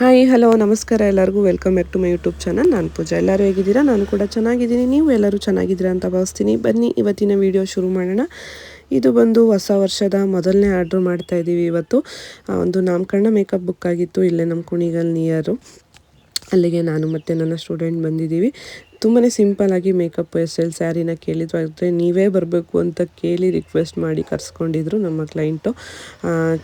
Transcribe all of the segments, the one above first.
Hi hello ನಮಸ್ಕಾರ ಎಲ್ಲರಿಗೂ. Welcome back to my YouTube channel ನಾನು ಪೂಜಾ. ಎಲ್ಲರೂ ಹೇಗಿದ್ದೀರಾ? ನಾನು ಕೂಡ ಚೆನ್ನಾಗಿದ್ದೀನಿ. ನೀವು ಎಲ್ಲರೂ ಚೆನ್ನಾಗಿದ್ದೀರಾ ಅಂತ ಭಾವಿಸ್ತೀನಿ. ಬನ್ನಿ, ಇವತ್ತಿನ ವಿಡಿಯೋ ಶುರು ಮಾಡೋಣ. ಇದು ಬಂದು ಹೊಸ ವರ್ಷದ ಮೊದಲನೇ ಆರ್ಡ್ರ್ ಮಾಡ್ತಾ ಇದ್ದೀವಿ ಇವತ್ತು. ಒಂದು ನಾಮಕರಣ ಮೇಕಪ್ ಬುಕ್ ಆಗಿತ್ತು. ಇಲ್ಲೇ ನಮ್ಮ ಕುಣಿಗಲ್ ನಿಯರು ಅಲ್ಲಿಗೆ ನಾನು ಮತ್ತು ನನ್ನ ಸ್ಟೂಡೆಂಟ್ ಬಂದಿದ್ದೀವಿ. ತುಂಬಾ ಸಿಂಪಲ್ಲಾಗಿ ಮೇಕಪ್ ಹೇರ್ ಸ್ಟೈಲ್ ಸ್ಯಾರಿನ ಕೇಳಿದ್ರು ಆದರೆ ನೀವೇ ಬರಬೇಕು ಅಂತ ಕೇಳಿ ರಿಕ್ವೆಸ್ಟ್ ಮಾಡಿ ಕರ್ಸ್ಕೊಂಡಿದ್ರು ನಮ್ಮ ಕ್ಲೈಂಟು.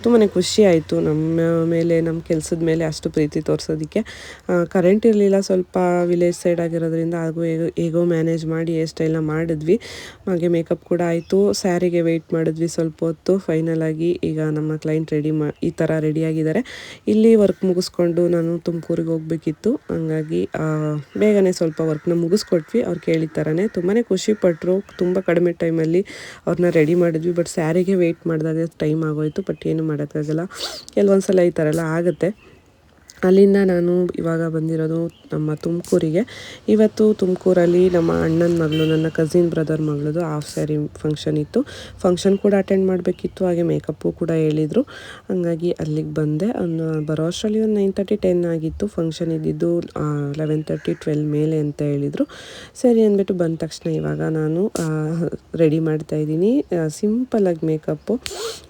ತುಂಬಾ ಖುಷಿ ಆಯಿತು. ನಮ್ಮ ಮೇಲೆ, ನಮ್ಮ ಕೆಲಸದ ಮೇಲೆ ಅಷ್ಟು ಪ್ರೀತಿ ತೋರಿಸೋದಕ್ಕೆ. ಕರೆಂಟ್ ಇರಲಿಲ್ಲ, ಸ್ವಲ್ಪ ವಿಲೇಜ್ ಸೈಡ್ ಆಗಿರೋದ್ರಿಂದ ಹಾಗೂ ಹೇಗೋ ಹೇಗೋ ಮ್ಯಾನೇಜ್ ಮಾಡಿ ಹೇರ್ ಸ್ಟೈಲ್ನ ಮಾಡಿದ್ವಿ. ಹಾಗೆ ಮೇಕಪ್ ಕೂಡ ಆಯಿತು. ಸ್ಯಾರಿಗೆ ವೆಯ್ಟ್ ಮಾಡಿದ್ವಿ ಸ್ವಲ್ಪ ಹೊತ್ತು. ಫೈನಲ್ ಆಗಿ ಈಗ ನಮ್ಮ ಕ್ಲೈಂಟ್ ರೆಡಿ ಮಾ, ಈ ಥರ ರೆಡಿಯಾಗಿದ್ದಾರೆ ಇಲ್ಲಿ ವರ್ಕ್ ಮುಗಿಸ್ಕೊಂಡು ನಾನು ತುಮಕೂರಿಗೆ ಹೋಗಬೇಕಿತ್ತು. ಹಂಗಾಗಿ ಬೇಗನೆ ಸ್ವಲ್ಪ ವರ್ಕ್ನ ಮುಗಿಸ್ಕೊಟ್ವಿ. ಅವ್ರು ಕೇಳಿದ ಥರನೇ ತುಂಬಾ ಖುಷಿಪಟ್ಟರು ತುಂಬ ಕಡಿಮೆ ಟೈಮಲ್ಲಿ ಅವ್ರನ್ನ ರೆಡಿ ಮಾಡಿದ್ವಿ. ಬಟ್ ಸ್ಯಾರಿಗೆ ವೆಯ್ಟ್ ಮಾಡಿದಾಗ ಟೈಮ್ ಆಗೋಯಿತು. ಬಟ್ ಏನು ಮಾಡೋಕ್ಕಾಗಲ್ಲ. ಕೆಲವೊಂದು ಸಲ ಈ ಥರ ಎಲ್ಲ ಆಗುತ್ತೆ. ಅಲ್ಲಿಂದ ನಾನು ಇವಾಗ ಬಂದಿರೋದು ನಮ್ಮ ತುಮಕೂರಿಗೆ. ಇವತ್ತು ತುಮಕೂರಲ್ಲಿ ನಮ್ಮ ಅಣ್ಣನ ಮಗಳು, ನನ್ನ ಕಸಿನ್ ಬ್ರದರ್ ಮಗಳದು ಹಾಫ್ ಸ್ಯಾರಿ ಫಂಕ್ಷನ್ ಇತ್ತು. ಫಂಕ್ಷನ್ ಕೂಡ ಅಟೆಂಡ್ ಮಾಡಬೇಕಿತ್ತು, ಹಾಗೆ ಮೇಕಪ್ಪು ಕೂಡ ಹೇಳಿದರು. ಹಂಗಾಗಿ ಅಲ್ಲಿಗೆ ಬಂದೆ. ಒಂದು ಬರೋ ಅಷ್ಟರಲ್ಲಿ ಒಂದು ನೈನ್ ತರ್ಟಿ ಟೆನ್ ಆಗಿತ್ತು. ಫಂಕ್ಷನ್ ಇದ್ದಿದ್ದು ಲೆವೆನ್ ತರ್ಟಿ ಟ್ವೆಲ್ ಮೇಲೆ ಅಂತ ಹೇಳಿದರು. ಸರಿ ಅಂದ್ಬಿಟ್ಟು ಬಂದ ತಕ್ಷಣ ಇವಾಗ ನಾನು ರೆಡಿ ಮಾಡ್ತಾ ಇದ್ದೀನಿ. ಸಿಂಪಲಾಗಿ ಮೇಕಪ್ಪು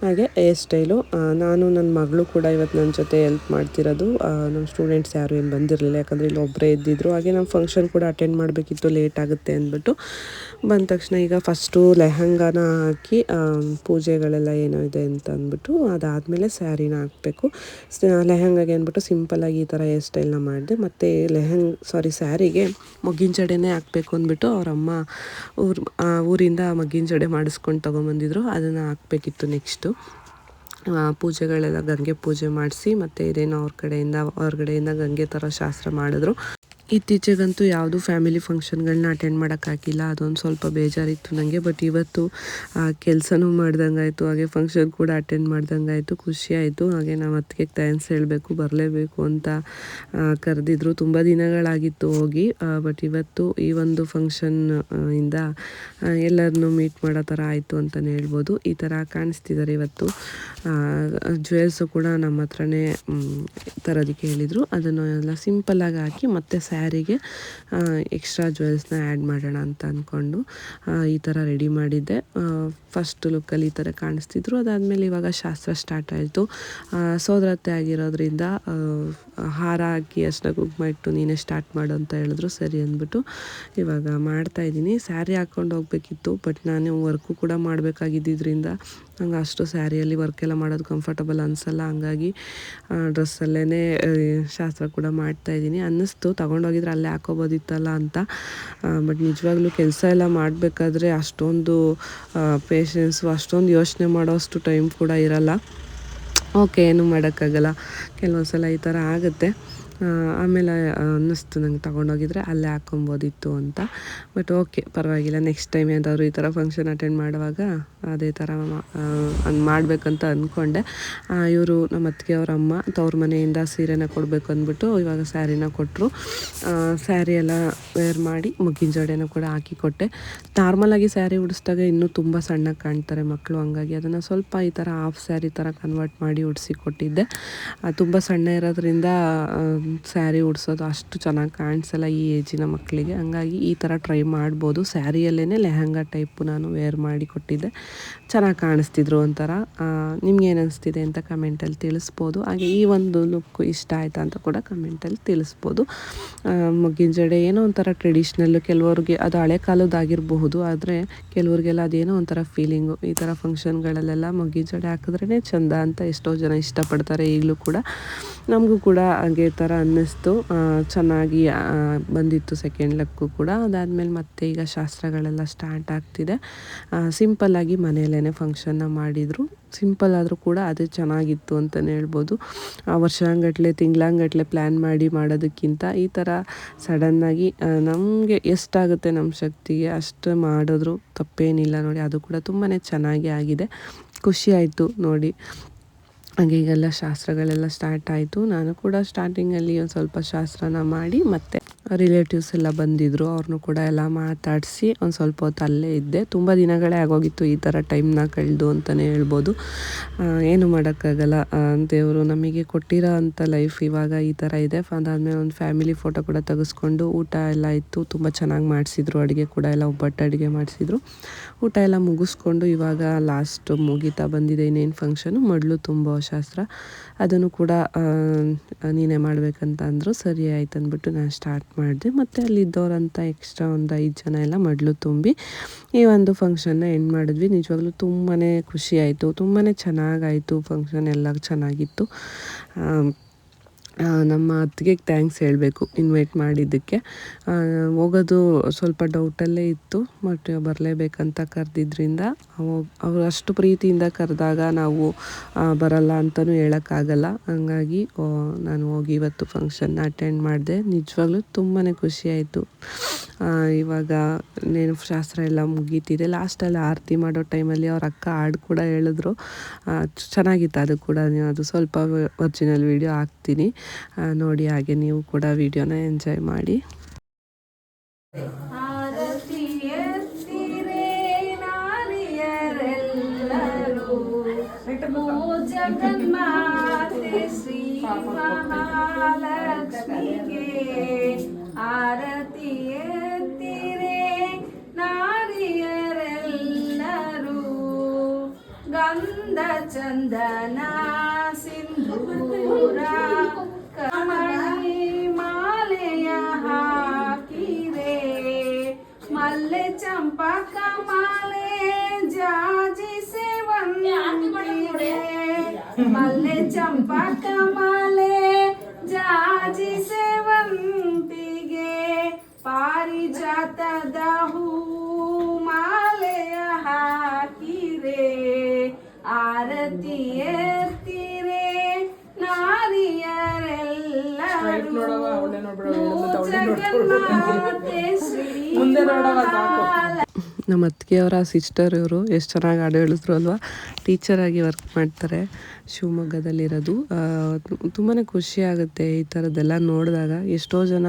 ಹಾಗೆ ಹೇರ್ ಸ್ಟೈಲು ನಾನು ನನ್ನ ಮಗಳು ಕೂಡ ಇವತ್ತು ನನ್ನ ಜೊತೆ ಹೆಲ್ಪ್ ಮಾಡ್ತಿರೋದು. ನಮ್ಮ ಸ್ಟೂಡೆಂಟ್ಸ್ ಯಾರು ಏನು ಬಂದಿರಲಿಲ್ಲ. ಯಾಕಂದರೆ ಇಲ್ಲಿ ಒಬ್ಬರೇ ಇದ್ದಿದ್ರು. ಹಾಗೆ ನಮ್ಮ ಫಂಕ್ಷನ್ ಕೂಡ ಅಟೆಂಡ್ ಮಾಡಬೇಕಿತ್ತು. ಲೇಟ್ ಆಗುತ್ತೆ ಅಂದ್ಬಿಟ್ಟು ಬಂದ ತಕ್ಷಣ ಈಗ ಫಸ್ಟು ಲೆಹಂಗಾನ ಹಾಕಿ ಪೂಜೆಗಳೆಲ್ಲ ಏನೋ ಇದೆ ಅಂತ ಅಂದ್ಬಿಟ್ಟು ಅದಾದಮೇಲೆ ಸ್ಯಾರಿನ ಹಾಕಬೇಕು. ಲೆಹಂಗಾಗೆ ಅಂದ್ಬಿಟ್ಟು ಸಿಂಪಲಾಗಿ ಈ ಥರ ಹೇರ್ ಸ್ಟೈಲ್ನ ಮಾಡಿದೆ. ಮತ್ತು ಲೆಹಂಗ್ ಸಾರಿ ಸ್ಯಾರಿಗೆ ಮಗ್ಗಿನ ಜಡೆನೇ ಹಾಕಬೇಕು ಅಂದ್ಬಿಟ್ಟು ಅವರಮ್ಮ ಊರ್ ಊರಿಂದ ಮಗ್ಗಿನ ಜಡೆ ಮಾಡಿಸ್ಕೊಂಡು ತೊಗೊಂಬಂದಿದ್ರು. ಅದನ್ನು ಹಾಕಬೇಕಿತ್ತು ನೆಕ್ಸ್ಟು ಪೂಜೆಗಳೆಲ್ಲ ಗಂಗೆ ಪೂಜೆ ಮಾಡಿಸಿ ಮತ್ತು ಇದೇನೋ ಅವ್ರ ಕಡೆಯಿಂದ ಹೊರಗಡೆಯಿಂದ ಗಂಗೆ ಥರ ಶಾಸ್ತ್ರ ಮಾಡಿದ್ರು. ಇತ್ತೀಚೆಗಂತೂ ಯಾವುದು ಫ್ಯಾಮಿಲಿ ಫಂಕ್ಷನ್ಗಳನ್ನ ಅಟೆಂಡ್ ಮಾಡೋಕ್ಕಾಗಿಲ್ಲ, ಅದೊಂದು ಸ್ವಲ್ಪ ಬೇಜಾರಿತ್ತು ನನಗೆ ಬಟ್ ಇವತ್ತು ಕೆಲಸನೂ ಮಾಡ್ದಂಗಾಯಿತು, ಹಾಗೆ ಫಂಕ್ಷನ್ ಕೂಡ ಅಟೆಂಡ್ ಮಾಡ್ದಂಗಾಯಿತು, ಖುಷಿ ಆಯಿತು, ಹಾಗೆ ನಾವು ಅತ್ತಿಗೆ ಥ್ಯಾಂಕ್ಸ್ ಹೇಳಬೇಕು, ಬರಲೇಬೇಕು ಅಂತ ಕರೆದಿದ್ರು. ತುಂಬ ದಿನಗಳಾಗಿತ್ತು ಹೋಗಿ ಬಟ್ ಇವತ್ತು ಈ ಒಂದು ಫಂಕ್ಷನ್ ಇಂದ ಎಲ್ಲರನ್ನೂ ಮೀಟ್ ಮಾಡೋ ಥರ ಆಯಿತು ಅಂತಲೇ ಹೇಳ್ಬೋದು. ಈ ಥರ ಕಾಣಿಸ್ತಿದ್ದಾರೆ ಇವತ್ತು. ಜ್ಯುವೆಲ್ಸು ಕೂಡ ನಮ್ಮ ಹತ್ರನೇ ತರೋದಕ್ಕೆ ಹೇಳಿದರು. ಅದನ್ನು ಎಲ್ಲ ಸಿಂಪಲ್ಲಾಗಿ ಹಾಕಿ ಮತ್ತು ಸ್ಯಾರಿಗೆ ಎಕ್ಸ್ಟ್ರಾ ಜ್ಯುವೆಲ್ಸ್ನ ಆ್ಯಡ್ ಮಾಡೋಣ ಅಂತ ಅಂದ್ಕೊಂಡು ಈ ಥರ ರೆಡಿ ಮಾಡಿದ್ದೆ. ಫಸ್ಟ್ ಲುಕ್ಕಲ್ಲಿ ಈ ಥರ ಕಾಣಿಸ್ತಿದ್ರು. ಅದಾದಮೇಲೆ ಇವಾಗ ಶಾಸ್ತ್ರ ಸ್ಟಾರ್ಟ್ ಆಯಿತು. ಸೋದರತ್ತೆ ಆಗಿರೋದ್ರಿಂದ ಹಾರ ಹಾಕಿ ಅಷ್ಟನ್ನ ಕುಂಕುಮ ಇಟ್ಟು ನೀನೇ ಸ್ಟಾರ್ಟ್ ಮಾಡು ಅಂತ ಹೇಳಿದ್ರು. ಸರಿ ಅಂದ್ಬಿಟ್ಟು ಇವಾಗ ಮಾಡ್ತಾ ಇದ್ದೀನಿ. ಸ್ಯಾರಿ ಹಾಕ್ಕೊಂಡು ಹೋಗಬೇಕಿತ್ತು ಬಟ್ ನಾನು ವರ್ಕು ಕೂಡ ಮಾಡಬೇಕಾಗಿದ್ದರಿಂದ ನಂಗೆ ಅಷ್ಟು ಸ್ಯಾರಿಯಲ್ಲಿ ವರ್ಕ್ ಎಲ್ಲ ಮಾಡೋದು ಕಂಫರ್ಟಬಲ್ ಅನಿಸಲ್ಲ. ಹಂಗಾಗಿ ಡ್ರೆಸ್ಸಲ್ಲೇ ಶಾಸ್ತ್ರ ಕೂಡ ಮಾಡ್ತಾ ಇದ್ದೀನಿ. ಅನ್ನಿಸ್ತು, ತಗೊಂಡೋಗಿದ್ರೆ ಅಲ್ಲೇ ಹಾಕೋಬೋದಿತ್ತಲ್ಲ ಅಂತ. ಬಟ್ ನಿಜವಾಗ್ಲೂ ಕೆಲಸ ಎಲ್ಲ ಮಾಡಬೇಕಾದ್ರೆ ಅಷ್ಟೊಂದು ಪೇಷನ್ಸು ಅಷ್ಟೊಂದು ಯೋಚನೆ ಮಾಡೋಷ್ಟು ಟೈಮ್ ಕೂಡ ಇರಲ್ಲ. ಓಕೆ ಏನು ಮಾಡೋಕ್ಕಾಗಲ್ಲ. ಕೆಲವೊಂದು ಸಲ ಈ ಥರ ಆಗುತ್ತೆ. ಆಮೇಲೆ ಅನ್ನಿಸ್ತು ನಂಗೆ ತೊಗೊಂಡೋಗಿದ್ರೆ ಅಲ್ಲೇ ಹಾಕೊಬೋದಿತ್ತು ಅಂತ. ಬಟ್ ಓಕೆ ಪರವಾಗಿಲ್ಲ ನೆಕ್ಸ್ಟ್ ಟೈಮ್ ಏನಾದರೂ ಈ ಥರ ಫಂಕ್ಷನ್ ಅಟೆಂಡ್ ಮಾಡುವಾಗ ಅದೇ ಥರ ಮಾಡಬೇಕಂತ ಅಂದ್ಕೊಂಡೆ ಇವರು ನಮ್ಮ ಅತ್ತಿಗೆ ಅವ್ರ ಅಮ್ಮ, ತವ್ರ ಮನೆಯಿಂದ ಸೀರೆನ ಕೊಡಬೇಕು ಅಂದ್ಬಿಟ್ಟು ಇವಾಗ ಸ್ಯಾರಿನ ಕೊಟ್ಟರು ಸ್ಯಾರಿ ಎಲ್ಲ ವೇರ್ ಮಾಡಿ ಮುಗ್ಗಿನ ಜಡೆನೂ ಕೂಡ ಹಾಕಿ ಕೊಟ್ಟೆ. ನಾರ್ಮಲಾಗಿ ಸ್ಯಾರಿ ಉಡಿಸಿದಾಗ ಇನ್ನೂ ತುಂಬ ಸಣ್ಣ ಕಾಣ್ತಾರೆ ಮಕ್ಕಳು ಹಂಗಾಗಿ ಅದನ್ನು ಸ್ವಲ್ಪ ಈ ಥರ ಹಾಫ್ ಸ್ಯಾರಿ ಥರ ಕನ್ವರ್ಟ್ ಮಾಡಿ ಉಡಿಸಿ ಕೊಟ್ಟಿದ್ದೆ. ತುಂಬ ಸಣ್ಣ ಇರೋದ್ರಿಂದ ಸ್ಯಾರಿ ಉಡ್ಸೋದು ಅಷ್ಟು ಚೆನ್ನಾಗಿ ಕಾಣಿಸಲ್ಲ ಈ ಏಜಿನ ಮಕ್ಕಳಿಗೆ. ಹಂಗಾಗಿ ಈ ಥರ ಟ್ರೈ ಮಾಡ್ಬೋದು. ಸ್ಯಾರಿಯಲ್ಲೇ ಲೆಹಂಗಾ ಟೈಪು ನಾನು ವೇರ್ ಮಾಡಿ ಕೊಟ್ಟಿದ್ದೆ. ಚೆನ್ನಾಗಿ ಕಾಣಿಸ್ತಿದ್ರು ಒಂಥರ. ನಿಮ್ಗೇನು ಅನಿಸ್ತಿದೆ ಅಂತ ಕಮೆಂಟಲ್ಲಿ ತಿಳಿಸ್ಬೋದು. ಹಾಗೆ ಈ ಒಂದು ಲುಕ್ ಇಷ್ಟ ಆಯ್ತಾ ಅಂತ ಕೂಡ ಕಮೆಂಟಲ್ಲಿ ತಿಳಿಸ್ಬೋದು. ಮುಗ್ಗಿನ ಜಡೆ ಏನೋ ಒಂಥರ ಟ್ರೆಡಿಷ್ನಲ್ಲು ಕೆಲವ್ರಿಗೆ ಅದು ಹಳೆ ಕಾಲದಾಗಿರಬಹುದು ಆದರೆ ಕೆಲವ್ರಿಗೆಲ್ಲ ಅದೇನೋ ಒಂಥರ ಫೀಲಿಂಗು ಈ ಥರ ಫಂಕ್ಷನ್ಗಳಲ್ಲೆಲ್ಲ ಮುಗ್ಗಿನ ಜಡೆ ಹಾಕಿದ್ರೇ ಚಂದ ಅಂತ ಎಷ್ಟೋ ಜನ ಇಷ್ಟಪಡ್ತಾರೆ ಈಗಲೂ ಕೂಡ. ನಮಗೂ ಕೂಡ ಹಾಗೆ ಥರ ಅನ್ನಿಸ್ತು. ಚೆನ್ನಾಗಿ ಬಂದಿತ್ತು ಸೆಕೆಂಡ್ ಲಕ್ಕು ಕೂಡ. ಅದಾದಮೇಲೆ ಮತ್ತೆ ಈಗ ಶಾಸ್ತ್ರಗಳೆಲ್ಲ ಸ್ಟಾರ್ಟ್ ಆಗ್ತಿದೆ. ಸಿಂಪಲ್ಲಾಗಿ ಮನೆಯಲ್ಲೇ ಫಂಕ್ಷನ್ನ ಮಾಡಿದರು. ಸಿಂಪಲ್ ಆದರೂ ಕೂಡ ಅದು ಚೆನ್ನಾಗಿತ್ತು ಅಂತಲೇ ಹೇಳ್ಬೋದು. ವರ್ಷಾಂಗಟ್ಲೆ, ತಿಂಗ್ಳಾಂಗಟ್ಲೆ ಪ್ಲ್ಯಾನ್ ಮಾಡಿ ಮಾಡೋದಕ್ಕಿಂತ ಈ ಥರ ಸಡನ್ನಾಗಿ ನಮಗೆ ಎಷ್ಟಾಗುತ್ತೆ ನಮ್ಮ ಶಕ್ತಿಗೆ, ಅಷ್ಟು ಮಾಡಿದ್ರು ತಪ್ಪೇನಿಲ್ಲ ನೋಡಿ. ಅದು ಕೂಡ ತುಂಬಾ ಚೆನ್ನಾಗಿ ಆಗಿದೆ. ಖುಷಿ ನೋಡಿ. ಹಾಗೆ ಈಗೆಲ್ಲ ಶಾಸ್ತ್ರಗಳೆಲ್ಲ ಸ್ಟಾರ್ಟ್ ಆಯಿತು. ನಾನು ಕೂಡ ಸ್ಟಾರ್ಟಿಂಗಲ್ಲಿ ಒಂದು ಸ್ವಲ್ಪ ಶಾಸ್ತ್ರನ ಮಾಡಿ ಮತ್ತೆ ರಿಲೇಟಿವ್ಸ್ ಎಲ್ಲ ಬಂದಿದ್ದರು ಅವ್ರನ್ನೂ ಕೂಡ ಎಲ್ಲ ಮಾತಾಡಿಸಿ ಒಂದು ಸ್ವಲ್ಪ ಹೊತ್ತು ಅಲ್ಲೇ ಇದ್ದೆ. ತುಂಬ ದಿನಗಳೇ ಆಗೋಗಿತ್ತು ಈ ಥರ ಟೈಮ್ನ ಕಳೆದು ಅಂತಲೇ ಹೇಳ್ಬೋದು. ಏನು ಮಾಡೋಕ್ಕಾಗಲ್ಲ. ದೇವರು ನಮಗೆ ಕೊಟ್ಟಿರೋ ಅಂಥ ಲೈಫ್ ಇವಾಗ ಈ ಥರ ಇದೆ. ಅದಾದಮೇಲೆ ಒಂದು ಫ್ಯಾಮಿಲಿ ಫೋಟೋ ಕೂಡ ತೆಗೆಸ್ಕೊಂಡು ಊಟ ಎಲ್ಲ ಇತ್ತು. ತುಂಬ ಚೆನ್ನಾಗಿ ಮಾಡಿಸಿದ್ರು. ಅಡುಗೆ ಕೂಡ ಎಲ್ಲ ಒಬ್ಬಟ್ಟು ಅಡುಗೆ ಮಾಡಿಸಿದ್ರು. ಊಟ ಎಲ್ಲ ಮುಗಿಸ್ಕೊಂಡು ಇವಾಗ ಲಾಸ್ಟ್ ಮುಗೀತಾ ಬಂದಿದೆ ಇನ್ನೇನು ಫಂಕ್ಷನು ಮಡ್ಲು ತುಂಬೋ ಶಾಸ್ತ್ರ. ಅದನ್ನು ಕೂಡ ನೀನೇ ಮಾಡಬೇಕಂತ ಅಂದರು ಸರಿ ಆಯ್ತು ಅಂದ್ಬಿಟ್ಟು ನಾನು ಸ್ಟಾರ್ಟ್ ಮಾಡಿದೆ. ಮತ್ತು ಅಲ್ಲಿದ್ದವರಂತ ಎಕ್ಸ್ಟ್ರಾ ಒಂದು ಐದು ಜನ ಎಲ್ಲ ಮಡ್ಲು ತುಂಬಿ ಈ ಒಂದು ಫಂಕ್ಷನ್ನ ಎಂಡ್ ಮಾಡಿದ್ವಿ. ನಿಜವಾಗ್ಲೂ ತುಂಬಾ ಖುಷಿ ಆಯಿತು. ತುಂಬಾ ಚೆನ್ನಾಗಾಯಿತು ಫಂಕ್ಷನ್ ಎಲ್ಲ ಚೆನ್ನಾಗಿತ್ತು. ನಮ್ಮ ಅತ್ತಿಗೆ ಥ್ಯಾಂಕ್ಸ್ ಹೇಳಬೇಕು ಇನ್ವೈಟ್ ಮಾಡಿದ್ದಕ್ಕೆ. ಹೋಗೋದು ಸ್ವಲ್ಪ ಡೌಟಲ್ಲೇ ಇತ್ತು ಬಟ್ ಬರಲೇಬೇಕಂತ ಕರೆದಿದ್ದರಿಂದ ಅವರು ಅಷ್ಟು ಪ್ರೀತಿಯಿಂದ ಕರೆದಾಗ ನಾವು ಬರಲ್ಲ ಅಂತಲೂ ಹೇಳೋಕ್ಕಾಗಲ್ಲ. ಹಂಗಾಗಿ ನಾನು ಹೋಗಿ ಇವತ್ತು ಫಂಕ್ಷನ್ನ ಅಟೆಂಡ್ ಮಾಡಿದೆ. ನಿಜವಾಗ್ಲೂ ತುಂಬಾ ಖುಷಿಯಾಯಿತು ಇವಾಗ ನೇನು ಶಾಸ್ತ್ರ ಎಲ್ಲ ಮುಗೀತಿದೆ. ಲಾಸ್ಟಲ್ಲಿ ಆರತಿ ಮಾಡೋ ಟೈಮಲ್ಲಿ ಅವ್ರ ಅಕ್ಕ ಹಾಡು ಕೂಡ ಹೇಳಿದ್ರು. ಚೆನ್ನಾಗಿತ್ತು ಅದು ಕೂಡ. ನೀವು ಅದು ಸ್ವಲ್ಪ ಒರ್ಜಿನಲ್ ವಿಡಿಯೋ ಹಾಕ್ತೀನಿ. ನೋಡಿ ಹಾಗೆ ನೀವು ಕೂಡ ವಿಡಿಯೋನ ಎಂಜಾಯ್ ಮಾಡಿ. ಆರತಿ ಎತ್ತಿರೆ ನಾರಿಯರೆಲ್ಲರೂ ಗಂಧ ಚಂದನ ಸಿಂಧೂರ ಚಂಪಕ ಮಾಲೆ ಜಾಜಿ ಸೇವಂತಿಗೆ ಪಾರಿಜಾತದ ಹೂ ಮಾಲೆಯ ಹಾಕಿರೆ ಆರತಿ ಎತ್ತಿರೆ ನಾರಿಯರೆಲ್ಲರೂ ಜಗನ್ಮಾತೆ ಶ್ರೀ ಮಹಾಲಕ್ಷ್ಮಿ ನಮ್ಮ ಅತ್ತಿಗೆಯವರ ಸಿಸ್ಟರ್ ಇವರು. ಎಷ್ಟು ಚೆನ್ನಾಗಿ ಹಾಡು ಹೇಳಿದ್ರು ಅಲ್ವಾ? ಟೀಚರಾಗಿ ವರ್ಕ್ ಮಾಡ್ತಾರೆ ಶಿವಮೊಗ್ಗದಲ್ಲಿರೋದು. ತುಂಬಾ ಖುಷಿ ಆಗುತ್ತೆ ಈ ಥರದ್ದೆಲ್ಲ ನೋಡಿದಾಗ. ಎಷ್ಟೋ ಜನ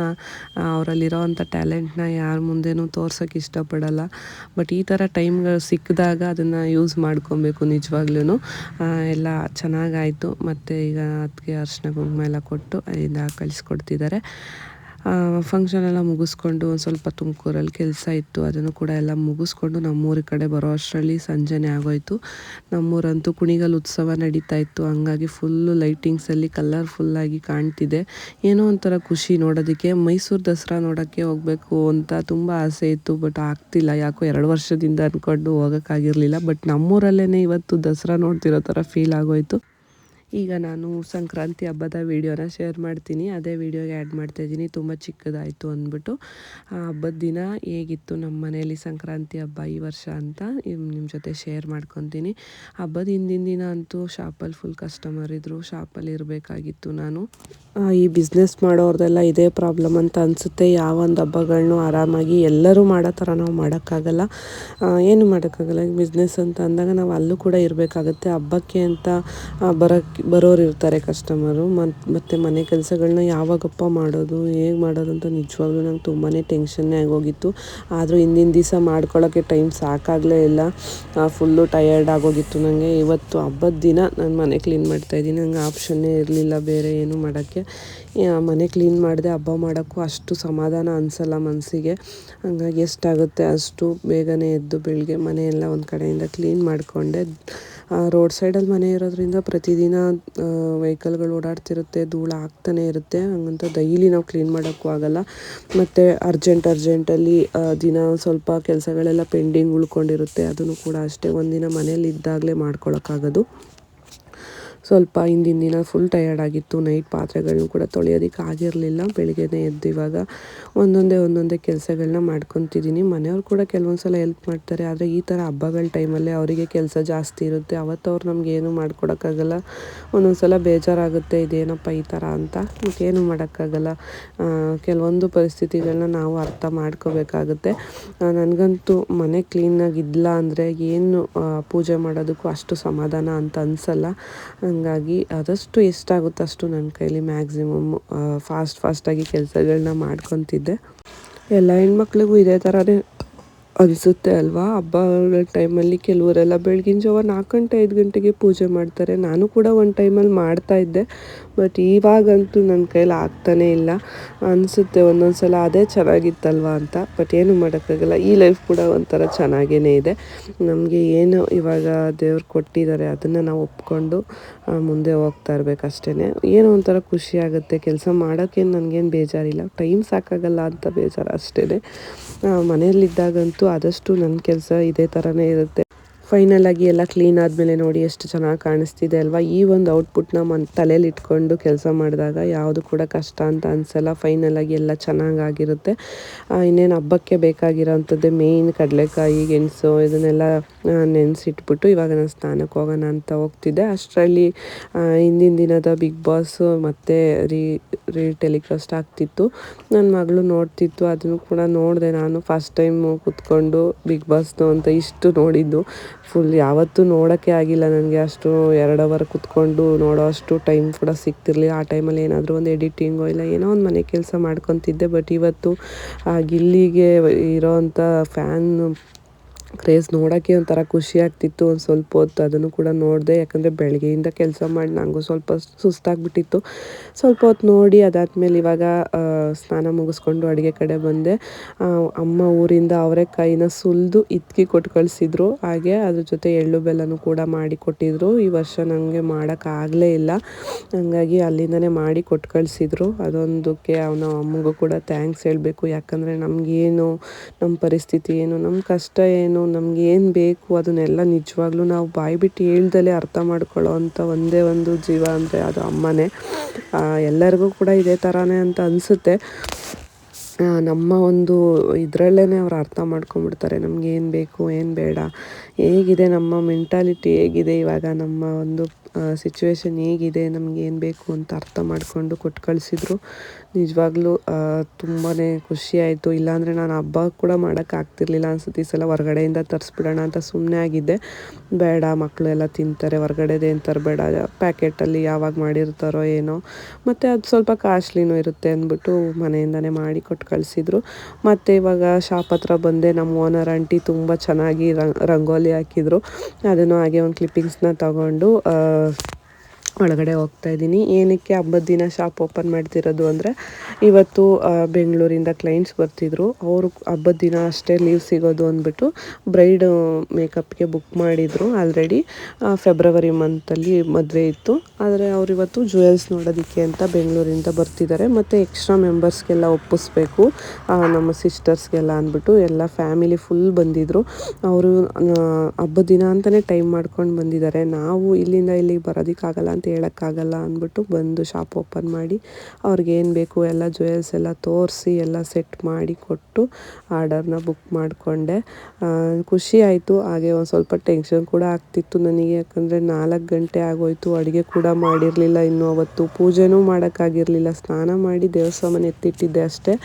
ಅವರಲ್ಲಿರೋವಂಥ ಟ್ಯಾಲೆಂಟ್ನ ಯಾರ ಮುಂದೆನೂ ತೋರ್ಸೋಕ್ಕೆ ಇಷ್ಟಪಡಲ್ಲ. ಬಟ್ ಈ ಥರ ಟೈಮ್ಗಳು ಸಿಕ್ಕಿದಾಗ ಅದನ್ನು ಯೂಸ್ ಮಾಡ್ಕೊಬೇಕು ನಿಜವಾಗ್ಲೂ ಎಲ್ಲ ಚೆನ್ನಾಗಾಯಿತು ಮತ್ತು ಈಗ ಅದಕ್ಕೆ ಅರ್ಶಿನ ಕುಂಕುಮ ಎಲ್ಲ ಕೊಟ್ಟು ಅಲ್ಲಿಂದ ಕಳಿಸ್ಕೊಡ್ತಿದ್ದಾರೆ ಫಂಕ್ಷನ್ ಎಲ್ಲ ಮುಗಿಸ್ಕೊಂಡು ಒಂದು ಸ್ವಲ್ಪ ತುಮಕೂರಲ್ಲಿ ಕೆಲಸ ಇತ್ತು. ಅದನ್ನು ಕೂಡ ಎಲ್ಲ ಮುಗಿಸ್ಕೊಂಡು ನಮ್ಮೂರ ಕಡೆ ಬರೋ ಅಷ್ಟರಲ್ಲಿ ಸಂಜೆನೇ ಆಗೋಯ್ತು. ನಮ್ಮೂರಂತೂ ಕುಣಿಗಲ್ ಉತ್ಸವ ನಡೀತಾ ಇತ್ತು. ಹಂಗಾಗಿ ಫುಲ್ಲು ಲೈಟಿಂಗ್ಸಲ್ಲಿ ಕಲರ್ಫುಲ್ಲಾಗಿ ಕಾಣ್ತಿದೆ. ಏನೋ ಒಂಥರ ಖುಷಿ ನೋಡೋದಕ್ಕೆ. ಮೈಸೂರು ದಸರಾ ನೋಡೋಕ್ಕೆ ಹೋಗಬೇಕು ಅಂತ ತುಂಬ ಆಸೆ ಇತ್ತು. ಬಟ್ ಆಗ್ತಿಲ್ಲ. ಯಾಕೋ ಎರಡು ವರ್ಷದಿಂದ ಅಂದ್ಕೊಂಡು ಹೋಗೋಕ್ಕಾಗಿರಲಿಲ್ಲ. ಬಟ್ ನಮ್ಮೂರಲ್ಲೇ ಇವತ್ತು ದಸರಾ ನೋಡ್ತಿರೋ ಥರ ಫೀಲ್ ಆಗೋಯ್ತು. ಈಗ ನಾನು ಸಂಕ್ರಾಂತಿ ಹಬ್ಬದ ವೀಡಿಯೋನ ಶೇರ್ ಮಾಡ್ತೀನಿ. ಅದೇ ವೀಡಿಯೋಗೆ ಆ್ಯಡ್ ಮಾಡ್ತಾಯಿದ್ದೀನಿ ತುಂಬ ಚಿಕ್ಕದಾಯಿತು ಅಂದ್ಬಿಟ್ಟು. ಆ ಹಬ್ಬದ ದಿನ ಹೇಗಿತ್ತು ನಮ್ಮ ಮನೆಯಲ್ಲಿ ಸಂಕ್ರಾಂತಿ ಹಬ್ಬ ಈ ವರ್ಷ ಅಂತ ನಿಮ್ಮ ಜೊತೆ ಶೇರ್ ಮಾಡ್ಕೊತೀನಿ. ಹಬ್ಬದ ಹಿಂದಿನ ದಿನ ಅಂತೂ ಶಾಪಲ್ಲಿ ಫುಲ್ ಕಸ್ಟಮರ್ ಇದ್ದರು ಶಾಪಲ್ಲಿ ಇರಬೇಕಾಗಿತ್ತು ನಾನು. ಈ ಬಿಸ್ನೆಸ್ ಮಾಡೋರ್ದೆಲ್ಲ ಇದೇ ಪ್ರಾಬ್ಲಮ್ ಅಂತ ಅನಿಸುತ್ತೆ. ಯಾವೊಂದು ಹಬ್ಬಗಳನ್ನೂ ಆರಾಮಾಗಿ ಎಲ್ಲರೂ ಮಾಡೋ ಥರ ನಾವು ಮಾಡೋಕ್ಕಾಗಲ್ಲ. ಏನು ಮಾಡೋಕ್ಕಾಗಲ್ಲ? ಬಿಸ್ನೆಸ್ ಅಂತ ಅಂದಾಗ ನಾವು ಅಲ್ಲೂ ಕೂಡ ಇರಬೇಕಾಗುತ್ತೆ. ಹಬ್ಬಕ್ಕೆ ಅಂತ ಬರೋಕ್ಕೆ ಬರೋರು ಇರ್ತಾರೆ ಕಸ್ಟಮರು ಮತ್ತು ಮನೆ ಕೆಲಸಗಳನ್ನ ಯಾವಾಗಪ್ಪ ಮಾಡೋದು, ಹೇಗೆ ಮಾಡೋದು ಅಂತ ನಿಜವಾಗ್ಲೂ ನಂಗೆ ತುಂಬಾ ಟೆನ್ಷನ್ನೇ ಆಗೋಗಿತ್ತು. ಆದರೂ ಹಿಂದಿನ ದಿವಸ ಮಾಡ್ಕೊಳ್ಳೋಕ್ಕೆ ಟೈಮ್ ಸಾಕಾಗಲೇ ಇಲ್ಲ. ಫುಲ್ಲು ಟಯರ್ಡ್ ಆಗೋಗಿತ್ತು ನನಗೆ ಇವತ್ತು ಹಬ್ಬದ ದಿನ ನಾನು ಮನೆ ಕ್ಲೀನ್ ಮಾಡ್ತಾಯಿದ್ದೀನಿ ನಂಗೆ ಆಪ್ಷನ್ನೇ ಇರಲಿಲ್ಲ ಬೇರೆ ಏನು ಮಾಡೋಕ್ಕೆ. ಮನೆ ಕ್ಲೀನ್ ಮಾಡಿದೆ ಹಬ್ಬ ಮಾಡೋಕ್ಕೂ ಅಷ್ಟು ಸಮಾಧಾನ ಅನಿಸಲ್ಲ ಮನಸ್ಸಿಗೆ ಹಂಗಾಗಿ ಎಷ್ಟಾಗುತ್ತೆ ಅಷ್ಟು ಬೇಗನೆ ಎದ್ದು ಬೆಳಗ್ಗೆ ಮನೆಯೆಲ್ಲ ಒಂದು ಕಡೆಯಿಂದ ಕ್ಲೀನ್ ಮಾಡಿಕೊಂಡೆ. ರೋಡ್ ಸೈಡಲ್ಲಿ ಮನೆ ಇರೋದ್ರಿಂದ ಪ್ರತಿದಿನ ವೆಹಿಕಲ್ಗಳು ಓಡಾಡ್ತಿರುತ್ತೆ, ಧೂಳು ಆಗ್ತಾನೆ ಇರುತ್ತೆ. ಹಂಗಂತ ಡೈಲಿ ನಾವು ಕ್ಲೀನ್ ಮಾಡೋಕ್ಕೂ ಆಗಲ್ಲ. ಮತ್ತು ಅರ್ಜೆಂಟ್, ಅರ್ಜೆಂಟಲ್ಲಿ ದಿನ ಸ್ವಲ್ಪ ಕೆಲಸಗಳೆಲ್ಲ ಪೆಂಡಿಂಗ್ ಉಳ್ಕೊಂಡಿರುತ್ತೆ. ಅದನ್ನು ಕೂಡ ಅಷ್ಟೇ ಒಂದಿನ ಮನೇಲಿ ಇದ್ದಾಗಲೇ ಮಾಡ್ಕೊಳಕ್ಕಾಗೋದು. ಸ್ವಲ್ಪ ಹಿಂದಿನ ದಿನ ಫುಲ್ ಟಯರ್ಡ್ ಆಗಿತ್ತು. ನೈಟ್ ಪಾತ್ರೆಗಳನ್ನೂ ಕೂಡ ತೊಳೆಯೋದಕ್ಕೆ ಆಗಿರಲಿಲ್ಲ. ಬೆಳಿಗ್ಗೆನೇ ಎದ್ದು ಇವಾಗ ಒಂದೊಂದೇ ಒಂದೊಂದೇ ಕೆಲಸಗಳನ್ನ ಮಾಡ್ಕೊತಿದ್ದೀನಿ. ಮನೆಯವ್ರು ಕೂಡ ಕೆಲವೊಂದು ಸಲ ಹೆಲ್ಪ್ ಮಾಡ್ತಾರೆ. ಆದರೆ ಈ ಥರ ಹಬ್ಬಗಳ ಟೈಮಲ್ಲಿ ಅವರಿಗೆ ಕೆಲಸ ಜಾಸ್ತಿ ಇರುತ್ತೆ. ಅವತ್ತು ಅವ್ರು ನಮ್ಗೆ ಏನು ಮಾಡ್ಕೊಡೋಕ್ಕಾಗಲ್ಲ. ಒಂದೊಂದು ಸಲ ಬೇಜಾರಾಗುತ್ತೆ. ಇದೇನಪ್ಪ ಈ ಥರ ಅಂತ. ಏನು ಮಾಡೋಕ್ಕಾಗಲ್ಲ. ಕೆಲವೊಂದು ಪರಿಸ್ಥಿತಿಗಳನ್ನ ನಾವು ಅರ್ಥ ಮಾಡ್ಕೋಬೇಕಾಗುತ್ತೆ. ನನಗಂತೂ ಮನೆ ಕ್ಲೀನಾಗಿ ಇಲ್ಲ ಅಂದರೆ ಏನು ಪೂಜೆ ಮಾಡೋದಕ್ಕೂ ಅಷ್ಟು ಸಮಾಧಾನ ಅಂತ ಅನಿಸಲ್ಲ. ಹಾಗಾಗಿ ಆದಷ್ಟು ಎಷ್ಟಾಗುತ್ತೋ ಅಷ್ಟು ನನ್ನ ಕೈಲಿ ಮ್ಯಾಕ್ಸಿಮಮ್ ಫಾಸ್ಟ್ ಫಾಸ್ಟಾಗಿ ಕೆಲಸಗಳನ್ನ ಮಾಡ್ಕೊತಿದ್ದೆ. ಎಲ್ಲ ಹೆಣ್ಮಕ್ಳಿಗೂ ಇದೇ ಥರನೇ ಅನಿಸುತ್ತೆ ಅಲ್ವಾ? ಹಬ್ಬಗಳ ಟೈಮಲ್ಲಿ ಕೆಲವರೆಲ್ಲ ಬೆಳಗಿನ ಜಾವ ನಾಲ್ಕು ಗಂಟೆ, ಐದು ಗಂಟೆಗೆ ಪೂಜೆ ಮಾಡ್ತಾರೆ. ನಾನು ಕೂಡ ಒಂದು ಟೈಮಲ್ಲಿ ಮಾಡ್ತಾ ಇದ್ದೆ. ಬಟ್ ಇವಾಗಂತೂ ನನ್ನ ಕೈಲಿ ಆಗ್ತಾನೇ ಇಲ್ಲ. ಅನಿಸುತ್ತೆ ಒಂದೊಂದು ಸಲ ಅದೇ ಚೆನ್ನಾಗಿತ್ತಲ್ವ ಅಂತ, ಬಟ್ ಏನು ಮಾಡೋಕ್ಕಾಗಲ್ಲ. ಈ ಲೈಫ್ ಕೂಡ ಒಂಥರ ಚೆನ್ನಾಗೇ ಇದೆ. ನಮಗೆ ಏನು ಇವಾಗ ದೇವ್ರು ಕೊಟ್ಟಿದ್ದಾರೆ ಅದನ್ನು ನಾವು ಒಪ್ಕೊಂಡು ಮುಂದೆ ಹೋಗ್ತಾ ಇರಬೇಕಷ್ಟೇ ಏನೋ ಒಂಥರ ಖುಷಿಯಾಗುತ್ತೆ ಕೆಲಸ ಮಾಡೋಕ್ಕೇನು ನನಗೇನು ಬೇಜಾರಿಲ್ಲ. ಟೈಮ್ ಸಾಕಾಗಲ್ಲ ಅಂತ ಬೇಜಾರು ಅಷ್ಟೇ ಮನೆಯಲ್ಲಿದ್ದಾಗಂತೂ ಆದಷ್ಟು ನನ್ನ ಕೆಲಸ ಇದೇ ಥರನೇ ಇರುತ್ತೆ. ಫೈನಲ್ ಆಗಿ ಎಲ್ಲ ಕ್ಲೀನ್ ಆದಮೇಲೆ ನೋಡಿ ಎಷ್ಟು ಚೆನ್ನಾಗಿ ಕಾಣಿಸ್ತಿದೆ ಅಲ್ವಾ? ಈ ಒಂದು ಔಟ್ಪುಟ್ನ ಮನ್ ತಲೆಯಲ್ಲಿ ಇಟ್ಕೊಂಡು ಕೆಲಸ ಮಾಡಿದಾಗ ಯಾವುದು ಕೂಡ ಕಷ್ಟ ಅಂತ ಅನಿಸಲ್ಲ. ಫೈನಲ್ ಆಗಿ ಎಲ್ಲ ಚೆನ್ನಾಗಿ ಆಗಿರುತ್ತೆ. ಆ, ಇನ್ನೇನು ಹಬ್ಬಕ್ಕೆ ಬೇಕಾಗಿರೋಂಥದ್ದೇ ಮೇಯ್ನ್ ಕಡಲೆಕಾಯಿ ಗೆಣಸು ಇದನ್ನೆಲ್ಲ ನೆನೆಸಿಟ್ಬಿಟ್ಟು ಇವಾಗ ನಾನು ಸ್ನಾನಕ್ಕೆ ಹೋಗೋಣ ಅಂತ ಹೋಗ್ತಿದ್ದೆ. ಅಷ್ಟರಲ್ಲಿ ಹಿಂದಿನ ದಿನದ ಬಿಗ್ ಬಾಸ್ ಮತ್ತು ರೀ ರೀ ಟೆಲಿಕಾಸ್ಟ್ ಆಗ್ತಿತ್ತು. ನನ್ನ ಮಗಳು ನೋಡ್ತಿತ್ತು ಅದನ್ನು ಕೂಡ ನೋಡಿದೆ ನಾನು. ಫಸ್ಟ್ ಟೈಮು ಕುತ್ಕೊಂಡು ಬಿಗ್ ಬಾಸ್ದು ಅಂತ ಇಷ್ಟು ನೋಡಿದ್ದು. ಫುಲ್ ಯಾವತ್ತೂ ನೋಡೋಕ್ಕೆ ಆಗಿಲ್ಲ ನನಗೆ. ಅಷ್ಟು ಎರಡು ಅವರ್ ಕುತ್ಕೊಂಡು ನೋಡೋ ಅಷ್ಟು ಟೈಮ್ ಕೂಡ ಸಿಗ್ತಿರ್ಲಿಲ್ಲ. ಆ ಟೈಮಲ್ಲಿ ಏನಾದರೂ ಒಂದು ಎಡಿಟಿಂಗೋ ಇಲ್ಲ ಏನೋ ಒಂದು ಮನೆ ಕೆಲಸ ಮಾಡ್ಕೊತಿದ್ದೆ. ಬಟ್ ಇವತ್ತು, ಆ, ಗಿಲ್ಲಿಗೆ ಇರೋವಂಥ ಫ್ಯಾನ್ ಕ್ರೇಜ್ ನೋಡೋಕ್ಕೆ ಒಂಥರ ಖುಷಿ ಆಗ್ತಿತ್ತು, ಒಂದು ಸ್ವಲ್ಪ ಹೊತ್ತು ಅದನ್ನು ಕೂಡ ನೋಡಿದೆ, ಯಾಕಂದರೆ ಬೆಳಗ್ಗೆಯಿಂದ ಕೆಲಸ ಮಾಡಿ ನನಗೂ ಸ್ವಲ್ಪ ಸುಸ್ತಾಗ್ಬಿಟ್ಟಿತ್ತು. ಸ್ವಲ್ಪ ಹೊತ್ತು ನೋಡಿ ಅದಾದಮೇಲೆ ಇವಾಗ ಸ್ನಾನ ಮುಗಿಸ್ಕೊಂಡು ಅಡುಗೆ ಕಡೆ ಬಂದೆ. ಅಮ್ಮ ಊರಿಂದ ಅವರೆಕಾಯಿನ ಸುಲಿದು ಇದ್ಕಿ ಕೊಟ್ಟು ಕಳಿಸಿದ್ರು ಹಾಗೆ ಅದ್ರ ಜೊತೆ ಎಳ್ಳು ಬೆಲ್ಲನೂ ಕೂಡ ಮಾಡಿ ಕೊಟ್ಟಿದ್ರು. ಈ ವರ್ಷ ನನಗೆ ಮಾಡೋಕ್ಕಾಗಲೇ ಇಲ್ಲ. ಹಂಗಾಗಿ ಅಲ್ಲಿಂದನೇ ಮಾಡಿ ಕೊಟ್ಟು ಕಳಿಸಿದ್ರು ಅದೊಂದಕ್ಕೆ ಅವನ ಅಮ್ಮಗೂ ಕೂಡ ಥ್ಯಾಂಕ್ಸ್ ಹೇಳಬೇಕು. ಯಾಕಂದರೆ ನಮಗೇನು ನಮ್ಮ ಪರಿಸ್ಥಿತಿ ಏನು ನಮ್ಮ ಕಷ್ಟ ಏನು ನಮ್ಗೆ ಏನು ಬೇಕು ಅದನ್ನೆಲ್ಲ ನಿಜವಾಗ್ಲೂ ನಾವು ಬಾಯಿ ಬಿಟ್ಟು ಹೇಳ್ದಲೇ ಅರ್ಥ ಮಾಡ್ಕೊಳ್ಳೋ ಅಂಥ ಒಂದೇ ಒಂದು ಜೀವ ಅಂದರೆ ಅದು ಅಮ್ಮನೇ. ಎಲ್ಲರಿಗೂ ಕೂಡ ಇದೇ ಥರನೇ ಅಂತ ಅನಿಸುತ್ತೆ. ನಮ್ಮ ಒಂದು ಇದರಲ್ಲೇ ಅವ್ರು ಅರ್ಥ ಮಾಡ್ಕೊಂಬಿಡ್ತಾರೆ ನಮ್ಗೆ ಏನು ಬೇಕು, ಏನು ಬೇಡ. ಹೇಗಿದೆ ನಮ್ಮ ಮೆಂಟಾಲಿಟಿ ಹೇಗಿದೆ ಇವಾಗ ನಮ್ಮ ಒಂದು ಸಿಚುವೇಶನ್ ಹೇಗಿದೆ, ನಮ್ಗೆ ಏನು ಬೇಕು ಅಂತ ಅರ್ಥ ಮಾಡಿಕೊಂಡು ಕೊಟ್ಟು ಕಳಿಸಿದ್ರು. ನಿಜವಾಗ್ಲೂ ತುಂಬಾ ಖುಷಿಯಾಯಿತು ಇಲ್ಲಾಂದರೆ ನಾನು ಹಬ್ಬ ಕೂಡ ಮಾಡೋಕ್ಕಾಗ್ತಿರ್ಲಿಲ್ಲ ಅನ್ಸುತ್ತೆ. ಈ ಸಲ ಹೊರಗಡೆಯಿಂದ ತರಿಸ್ಬಿಡೋಣ ಅಂತ ಸುಮ್ಮನೆ ಆಗಿದ್ದೆ. ಬೇಡ ಮಕ್ಕಳು ಎಲ್ಲ ತಿಂತಾರೆ ಹೊರಗಡೆದೇನು ತರಬೇಡ. ಪ್ಯಾಕೆಟಲ್ಲಿ ಯಾವಾಗ ಮಾಡಿರ್ತಾರೋ ಏನೋ. ಮತ್ತು ಅದು ಸ್ವಲ್ಪ ಕಾಸ್ಟ್ಲಿನೂ ಇರುತ್ತೆ ಅಂದ್ಬಿಟ್ಟು ಮನೆಯಿಂದನೇ ಮಾಡಿ ಕೊಟ್ಟು ಕಳಿಸಿದ್ರು. ಮತ್ತು ಇವಾಗ ಶಾಪ್ ಹತ್ರ ಬಂದೆ. ನಮ್ಮ ಓನರ್ ಆಂಟಿ ತುಂಬ ಚೆನ್ನಾಗಿ ರಂಗೋಲಿ ಹಾಕಿದ್ರು. ಅದನ್ನು ಹಾಗೆ ಒಂದು ಕ್ಲಿಪ್ಪಿಂಗ್ಸ್ನ ತಗೊಂಡು ಆ, ಒಳಗಡೆ ಹೋಗ್ತಾ ಇದ್ದೀನಿ. ಏನಕ್ಕೆ ಹಬ್ಬದ ದಿನ ಶಾಪ್ ಓಪನ್ ಮಾಡ್ತಿರೋದು ಅಂದರೆ, ಇವತ್ತು ಬೆಂಗಳೂರಿಂದ ಕ್ಲೈಂಟ್ಸ್ ಬರ್ತಿದ್ರು. ಅವರು ಹಬ್ಬದ ದಿನ ಅಷ್ಟೇ ಲೀವ್ ಸಿಗೋದು ಅಂದ್ಬಿಟ್ಟು ಬ್ರೈಡ್ ಮೇಕಪ್ಗೆ ಬುಕ್ ಮಾಡಿದರು ಆಲ್ರೆಡಿ ಫೆಬ್ರವರಿ ಮಂತಲ್ಲಿ ಮದುವೆ ಇತ್ತು. ಆದರೆ ಅವರು ಇವತ್ತು ಜುವೆಲ್ಸ್ ನೋಡೋದಕ್ಕೆ ಅಂತ ಬೆಂಗಳೂರಿಂದ ಬರ್ತಿದ್ದಾರೆ. ಮತ್ತು ಎಕ್ಸ್ಟ್ರಾ ಮೆಂಬರ್ಸ್ಗೆಲ್ಲ ಒಪ್ಪಿಸ್ಬೇಕು. ನಮ್ಮ ಸಿಸ್ಟರ್ಸ್ಗೆಲ್ಲ ಅಂದ್ಬಿಟ್ಟು ಎಲ್ಲ ಫ್ಯಾಮಿಲಿ ಫುಲ್ ಬಂದಿದ್ದರು ಅವರು ಹಬ್ಬದ ದಿನ ಅಂತಲೇ ಟೈಮ್ ಮಾಡ್ಕೊಂಡು ಬಂದಿದ್ದಾರೆ. ನಾವು ಇಲ್ಲಿಂದ ಇಲ್ಲಿಗೆ ಬರೋದಕ್ಕಾಗಲ್ಲ ಅಂತ ಹೇಳೋಕ್ಕಾಗಲ್ಲ ಅಂದ್ಬಿಟ್ಟು ಬಂದು ಶಾಪ್ ಓಪನ್ ಮಾಡಿ ಅವ್ರಿಗೆ ಏನು ಬೇಕು ಎಲ್ಲ ಜ್ಯುವೆಲ್ಸ್ ಎಲ್ಲ ತೋರಿಸಿ ಎಲ್ಲ ಸೆಟ್ ಮಾಡಿ ಕೊಟ್ಟು ಆರ್ಡರ್ನ ಬುಕ್ ಮಾಡಿಕೊಂಡೆ. ಖುಷಿ ಆಯಿತು. ಹಾಗೆ ಒಂದು ಸ್ವಲ್ಪ ಟೆನ್ಷನ್ ಕೂಡ ಆಗ್ತಿತ್ತು ನನಗೆ. ಯಾಕಂದರೆ ನಾಲ್ಕು ಗಂಟೆ ಆಗೋಯ್ತು. ಅಡುಗೆ ಕೂಡ ಮಾಡಿರಲಿಲ್ಲ. ಇನ್ನು ಅವತ್ತು ಪೂಜೆನೂ ಮಾಡೋಕ್ಕಾಗಿರಲಿಲ್ಲ. ಸ್ನಾನ ಮಾಡಿ ದೇವಸ್ಥಾನ ಎತ್ತಿಟ್ಟಿದ್ದೆ ಅಷ್ಟೇ.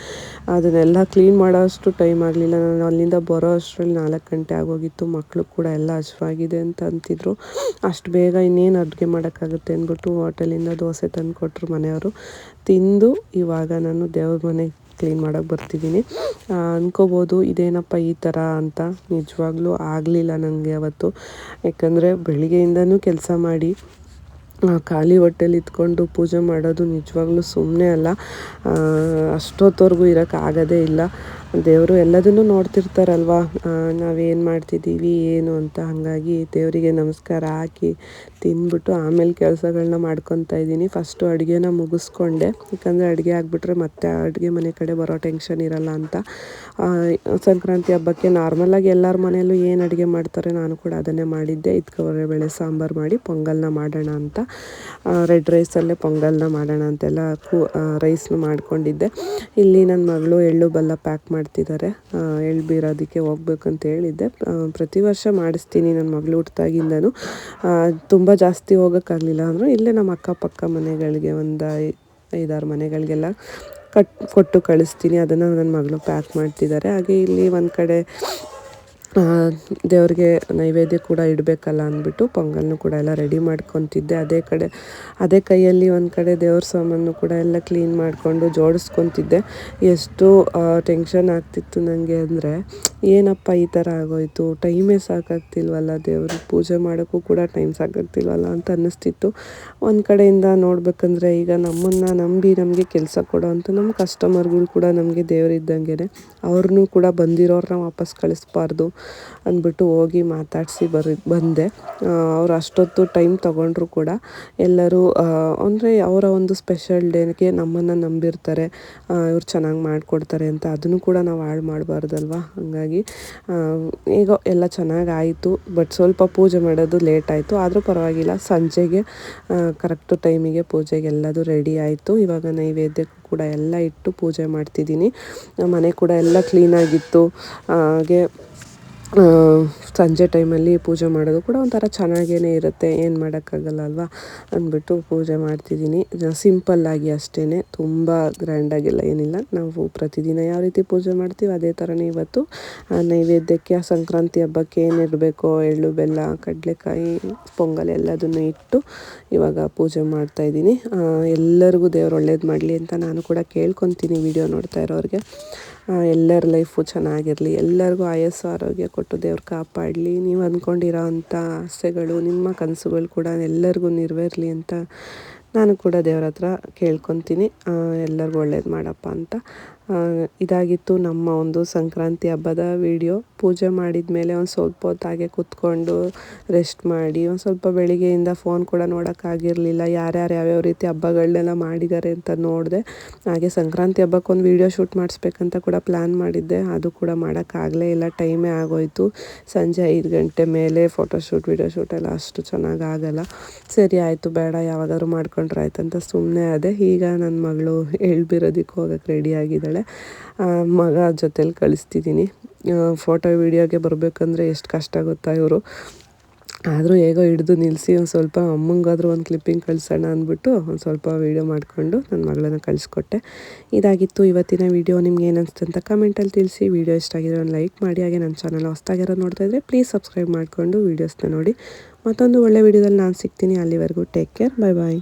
ಅದನ್ನೆಲ್ಲ ಕ್ಲೀನ್ ಮಾಡೋ ಅಷ್ಟು ಟೈಮ್ ಆಗಲಿಲ್ಲ. ನಾನು ಅಲ್ಲಿಂದ ಬರೋ ಅಷ್ಟರಲ್ಲಿ ನಾಲ್ಕು ಗಂಟೆ ಆಗೋಗಿತ್ತು. ಮಕ್ಕಳು ಕೂಡ ಎಲ್ಲ ಹಸಿವಾಗಿದೆ ಅಂತ ಅಂತಿದ್ರು. ಅಷ್ಟು ಬೇಗ ಇನ್ನೇನು ಅಡುಗೆ ಮಾಡೋಕ್ಕಾಗುತ್ತೆ? ಅಂದ್ಬಿಟ್ಟು ಹೋಟೆಲಿಂದ ದೋಸೆ ತಂದು ಕೊಟ್ಟರು ಮನೆಯವರು. ತಿಂದು ಇವಾಗ ನಾನು ದೇವ್ರ ಮನೆ ಕ್ಲೀನ್ ಮಾಡೋಕ್ಕೆ ಬರ್ತಿದ್ದೀನಿ. ಅನ್ಕೋಬೋದು ಇದೇನಪ್ಪ ಈ ಥರ ಅಂತ. ನಿಜವಾಗ್ಲೂ ಆಗಲಿಲ್ಲ ನನಗೆ ಅವತ್ತು. ಯಾಕಂದರೆ ಬೆಳಿಗ್ಗೆಯಿಂದನೂ ಕೆಲಸ ಮಾಡಿ ಖಾಲಿ ಹೊಟ್ಟೆಲಿ ಇದ್ಕೊಂಡು ಪೂಜೆ ಮಾಡೋದು ನಿಜವಾಗ್ಲೂ ಸುಮ್ಮನೆ ಅಲ್ಲ. ಅಷ್ಟೊತ್ತವರೆಗೂ ಇರೋಕ್ಕಾಗೋದೇ ಇಲ್ಲ. ದೇವರು ಎಲ್ಲದನ್ನೂ ನೋಡ್ತಿರ್ತಾರಲ್ವ? ನಾವೇನು ಮಾಡ್ತಿದ್ದೀವಿ, ಏನು ಅಂತ. ಹಾಗಾಗಿ ದೇವರಿಗೆ ನಮಸ್ಕಾರ ಹಾಕಿ ತಿಂದ್ಬಿಟ್ಟು ಆಮೇಲೆ ಕೆಲಸಗಳನ್ನ ಮಾಡ್ಕೊತಾ ಇದ್ದೀನಿ. ಫಸ್ಟು ಅಡುಗೆನ ಮುಗಿಸ್ಕೊಂಡೆ. ಯಾಕಂದರೆ ಅಡುಗೆ ಆಗಿಬಿಟ್ರೆ ಮತ್ತೆ ಅಡುಗೆ ಮನೆ ಕಡೆ ಬರೋ ಟೆನ್ಷನ್ ಇರಲ್ಲ ಅಂತ. ಸಂಕ್ರಾಂತಿ ಹಬ್ಬಕ್ಕೆ ನಾರ್ಮಲಾಗಿ ಎಲ್ಲರ ಮನೆಯಲ್ಲೂ ಏನು ಅಡುಗೆ ಮಾಡ್ತಾರೆ ನಾನು ಕೂಡ ಅದನ್ನೇ ಮಾಡಿದ್ದೆ. ಇದ್ಕವರೆ ಬೇಳೆ ಸಾಂಬಾರು ಮಾಡಿ ಪೊಂಗಲ್ನ ಮಾಡೋಣ ಅಂತ. ರೆಡ್ ರೈಸಲ್ಲೇ ಪೊಂಗಲ್ನ ಮಾಡೋಣ ಅಂತೆಲ್ಲ ಕೂ ರೈಸ್ನ ಮಾಡ್ಕೊಂಡಿದ್ದೆ. ಇಲ್ಲಿ ನನ್ನ ಮಗಳು ಎಳ್ಳು ಬೆಲ್ಲ ಪ್ಯಾಕ್ ಮಾಡ್ತಿದ್ದಾರೆ ಎಳ್ಳು ಬೀರೋದಕ್ಕೆ ಹೋಗ್ಬೇಕಂತ ಹೇಳಿದ್ದೆ. ಪ್ರತಿ ವರ್ಷ ಮಾಡಿಸ್ತೀನಿ ನನ್ನ ಮಗಳು ಹುಟ್ಟಾಗಿಂದನೂ ತುಂಬ ಜಾಸ್ತಿ ಹೋಗೋಕ್ಕಾಗಲಿಲ್ಲ ಅಂದರು ಇಲ್ಲೇ ನಮ್ಮ ಅಕ್ಕಪಕ್ಕ ಮನೆಗಳಿಗೆ ಒಂದು ಐದಾರು ಮನೆಗಳಿಗೆಲ್ಲ ಕಟ್, ಕೊಟ್ಟು ಕಳಿಸ್ತೀನಿ. ಅದನ್ನು ನನ್ನ ಮಗಳು ಪ್ಯಾಕ್ ಮಾಡ್ತಿದ್ದಾರೆ. ಹಾಗೆ ಇಲ್ಲಿ ಒಂದು ಕಡೆ ದೇವ್ರಿಗೆ ನೈವೇದ್ಯ ಕೂಡ ಇಡಬೇಕಲ್ಲ ಅಂದ್ಬಿಟ್ಟು ಪೊಂಗಲ್ನು ಕೂಡ ಎಲ್ಲ ರೆಡಿ ಮಾಡ್ಕೊತಿದ್ದೆ. ಅದೇ ಕಡೆ, ಅದೇ ಕೈಯಲ್ಲಿ ಒಂದು ಕಡೆ ದೇವ್ರ ಸಾಮಾನು ಕೂಡ ಎಲ್ಲ ಕ್ಲೀನ್ ಮಾಡಿಕೊಂಡು ಜೋಡಿಸ್ಕೊತಿದ್ದೆ. ಎಷ್ಟು ಟೆನ್ಷನ್ ಆಗ್ತಿತ್ತು ನನಗೆ ಅಂದರೆ, ಏನಪ್ಪ ಈ ಥರ ಆಗೋಯ್ತು? ಟೈಮೇ ಸಾಕಾಗ್ತಿಲ್ವಲ್ಲ ದೇವ್ರಿಗೆ? ಪೂಜೆ ಮಾಡೋಕ್ಕೂ ಕೂಡ ಟೈಮ್ ಸಾಕಾಗ್ತಿಲ್ವಲ್ಲ ಅಂತ ಅನ್ನಿಸ್ತಿತ್ತು. ಒಂದು ಕಡೆಯಿಂದ ನೋಡಬೇಕಂದ್ರೆ ಈಗ ನಮ್ಮನ್ನು ನಂಬಿ ನಮಗೆ ಕೆಲಸ ಕೊಡೋ ಅಂತ ನಮ್ಮ ಕಸ್ಟಮರ್ಗಳು ಕೂಡ ನಮಗೆ ದೇವರಿದ್ದಂಗೆ ಅವ್ರನ್ನೂ ಕೂಡ ಬಂದಿರೋರನ್ನ ವಾಪಸ್ ಕಳಿಸ್ಬಾರ್ದು ಅಂದ್ಬಿಟ್ಟು ಹೋಗಿ ಮಾತಾಡಿಸಿ ಬರ್, ಬಂದೆ. ಅವ್ರು ಅಷ್ಟೊತ್ತು ಟೈಮ್ ತಗೊಂಡ್ರು ಕೂಡ ಎಲ್ಲರೂ ಅಂದರೆ ಅವರ ಒಂದು ಸ್ಪೆಷಲ್ ಡೇಗೆ ನಮ್ಮನ್ನು ನಂಬಿರ್ತಾರೆ. ಇವ್ರು ಚೆನ್ನಾಗಿ ಮಾಡಿಕೊಡ್ತಾರೆ ಅಂತ ಅದನ್ನು ಕೂಡ ನಾವು ಹಾಳು ಮಾಡಬಾರ್ದಲ್ವ? ಹಾಗಾಗಿ ಈಗ ಎಲ್ಲ ಚೆನ್ನಾಗಿ ಆಯಿತು ಬಟ್ ಸ್ವಲ್ಪ ಪೂಜೆ ಮಾಡೋದು ಲೇಟ್ ಆಯಿತು. ಆದರೂ ಪರವಾಗಿಲ್ಲ, ಸಂಜೆಗೆ ಕರೆಕ್ಟು ಟೈಮಿಗೆ ಪೂಜೆಗೆ ಎಲ್ಲದು ರೆಡಿ ಆಯಿತು. ಇವಾಗ ನೈವೇದ್ಯಕ್ಕೂ ಕೂಡ ಎಲ್ಲ ಇಟ್ಟು ಪೂಜೆ ಮಾಡ್ತಿದ್ದೀನಿ. ಮನೆ ಕೂಡ ಎಲ್ಲ ಕ್ಲೀನಾಗಿತ್ತು ಹಾಗೆ ಸಂಜೆ ಟೈಮಲ್ಲಿ ಪೂಜೆ ಮಾಡೋದು ಕೂಡ ಒಂಥರ ಚೆನ್ನಾಗೇ ಇರುತ್ತೆ. ಏನು ಮಾಡೋಕ್ಕಾಗಲ್ಲ ಅಲ್ವಾ? ಅಂದ್ಬಿಟ್ಟು ಪೂಜೆ ಮಾಡ್ತಿದ್ದೀನಿ. ಸಿಂಪಲ್ಲಾಗಿ ಅಷ್ಟೇ ತುಂಬ ಗ್ರ್ಯಾಂಡಾಗಿಲ್ಲ ಏನಿಲ್ಲ. ನಾವು ಪ್ರತಿದಿನ ಯಾವ ರೀತಿ ಪೂಜೆ ಮಾಡ್ತೀವಿ ಅದೇ ಥರನೇ ಇವತ್ತು. ನೈವೇದ್ಯಕ್ಕೆ ಆ ಸಂಕ್ರಾಂತಿ ಹಬ್ಬಕ್ಕೆ ಏನಿರಬೇಕೋ ಎಳ್ಳು, ಬೆಲ್ಲ, ಕಡಲೆಕಾಯಿ, ಪೊಂಗಲ್ ಎಲ್ಲದನ್ನು ಇಟ್ಟು ಇವಾಗ ಪೂಜೆ ಮಾಡ್ತಾಯಿದ್ದೀನಿ ಎಲ್ಲರಿಗೂ ದೇವ್ರು ಒಳ್ಳೇದು ಮಾಡಲಿ ಅಂತ ನಾನು ಕೂಡ ಕೇಳ್ಕೊತೀನಿ. ವಿಡಿಯೋ ನೋಡ್ತಾ ಇರೋರಿಗೆ. ಎಲ್ಲರ ಲೈಫು ಚೆನ್ನಾಗಿರಲಿ, ಎಲ್ಲರಿಗೂ ಆಯಸ್ಸು, ಆರೋಗ್ಯ ಕೊಟ್ಟು ದೇವ್ರು ಕಾಪಾಡಲಿ. ನೀವು ಅಂದ್ಕೊಂಡಿರೋ ಅಂಥ ಆಸೆಗಳು, ನಿಮ್ಮ ಕನಸುಗಳು ಕೂಡ ಎಲ್ಲರಿಗೂ ನೆರವೇರಲಿ ಅಂತ ನಾನು ಕೂಡ ದೇವ್ರ ಹತ್ರ ಕೇಳ್ಕೊತೀನಿ. ಎಲ್ಲರಿಗೂ ಒಳ್ಳೇದು ಮಾಡಪ್ಪ ಅಂತ. ಇದಾಗಿತ್ತು ನಮ್ಮ ಒಂದು ಸಂಕ್ರಾಂತಿ ಹಬ್ಬದ ವಿಡಿಯೋ. ಪೂಜೆ ಮಾಡಿದ ಮೇಲೆ ಒಂದು ಸ್ವಲ್ಪ ಹೊತ್ತು ಹಾಗೆ ಕೂತ್ಕೊಂಡು ರೆಸ್ಟ್ ಮಾಡಿ, ಒಂದು ಸ್ವಲ್ಪ ಬೆಳಿಗ್ಗೆಯಿಂದ ಫೋನ್ ಕೂಡ ನೋಡೋಕ್ಕಾಗಿರಲಿಲ್ಲ ಯಾರ್ಯಾರು ಯಾವ್ಯಾವ ರೀತಿ ಹಬ್ಬಗಳನ್ನೆಲ್ಲ ಮಾಡಿದ್ದಾರೆ ಅಂತ ನೋಡಿದೆ. ಹಾಗೆ ಸಂಕ್ರಾಂತಿ ಹಬ್ಬಕ್ಕೆ ಒಂದು ವೀಡಿಯೋ ಶೂಟ್ ಮಾಡಿಸ್ಬೇಕಂತ ಕೂಡ ಪ್ಲ್ಯಾನ್ ಮಾಡಿದ್ದೆ. ಅದು ಕೂಡ ಮಾಡೋಕ್ಕಾಗಲೇ ಇಲ್ಲ ಟೈಮೇ ಆಗೋಯಿತು. ಸಂಜೆ ಐದು ಗಂಟೆ ಮೇಲೆ ಫೋಟೋಶೂಟ್ ವೀಡಿಯೋ ಶೂಟ್ ಎಲ್ಲ ಅಷ್ಟು ಚೆನ್ನಾಗಿ ಆಗಲ್ಲ. ಸರಿ, ಆಯಿತು, ಬೇಡ, ಯಾವಾಗಾದ್ರೂ ಮಾಡ್ಕೊಂಡ್ರೆ ಅಂತ ಸುಮ್ಮನೆ ಅದೇ ಈಗ ನನ್ನ ಮಗಳು ಎಳ್ಬಿರೋದಕ್ಕೆ ಹೋಗಕ್ಕೆ ರೆಡಿ ಆಗಿದ್ದಾಳೆ. ಮಗ ಜೊತೇಲಿ ಕಳಿಸ್ತಿದ್ದೀನಿ ಫೋಟೋ ವೀಡಿಯೋಗೆ ಬರಬೇಕಂದ್ರೆ ಎಷ್ಟು ಕಷ್ಟ ಗೊತ್ತಾ ಇವರು. ಆದರೂ ಹೇಗೋ ಹಿಡಿದು ನಿಲ್ಲಿಸಿ ಒಂದು ಸ್ವಲ್ಪ ಅಮ್ಮಂಗಾದರೂ ಒಂದು ಕ್ಲಿಪ್ಪಿಂಗ್ ಕಳಿಸೋಣ ಅಂದ್ಬಿಟ್ಟು ಒಂದು ಸ್ವಲ್ಪ ವೀಡಿಯೋ ಮಾಡಿಕೊಂಡು ನನ್ನ ಮಗಳನ್ನ ಕಳಿಸ್ಕೊಟ್ಟೆ. ಇದಾಗಿತ್ತು ಇವತ್ತಿನ ವೀಡಿಯೋ ನಿಮ್ಗೆ ಏನಿಸ್ತು ಅಂತ ಕಮೆಂಟಲ್ಲಿ ತಿಳಿಸಿ. ವೀಡಿಯೋ ಇಷ್ಟ ಆಗಿದ್ರೆ ಒಂದು ಲೈಕ್ ಮಾಡಿ. ಹಾಗೆ ನನ್ನ ಚಾನಲ್ ಹೊಸ್ದಾಗಿರೋ ನೋಡ್ತಾ ಇದ್ದರೆ ಪ್ಲೀಸ್ ಸಬ್ಸ್ಕ್ರೈಬ್ ಮಾಡಿಕೊಂಡು ವೀಡಿಯೋಸ್ನ ನೋಡಿ. ಮತ್ತೊಂದು ಒಳ್ಳೆ ವೀಡಿಯೋದಲ್ಲಿ ನಾನು ಸಿಗ್ತೀನಿ. ಅಲ್ಲಿವರೆಗೂ ಟೇಕ್ ಕೇರ್ ಬಾಯ್ ಬಾಯ್